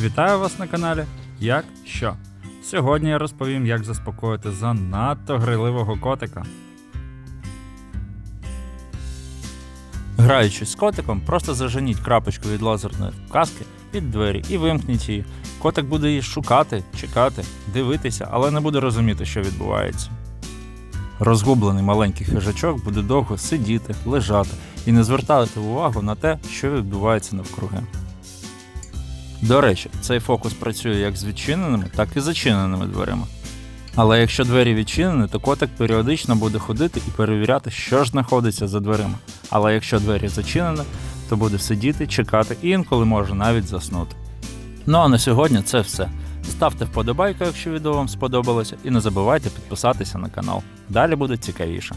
Вітаю вас на каналі Як що. Сьогодні я розповім, як заспокоїти занадто гриливого котика. Граючись з котиком, просто заженіть крапочку від лазерної вказки під двері і вимкніть її. Котик буде її шукати, чекати, дивитися, але не буде розуміти, що відбувається. Розгублений маленький хижачок буде довго сидіти, лежати і не звертати увагу на те, що відбувається навкруги. До речі, цей фокус працює як з відчиненими, так і зачиненими дверима. Але якщо двері відчинені, то котик періодично буде ходити і перевіряти, що ж знаходиться за дверима. Але якщо двері зачинені, то буде сидіти, чекати і інколи може навіть заснути. Ну а на сьогодні це все. Ставте вподобайку, якщо відео вам сподобалося, і не забувайте підписатися на канал. Далі буде цікавіше.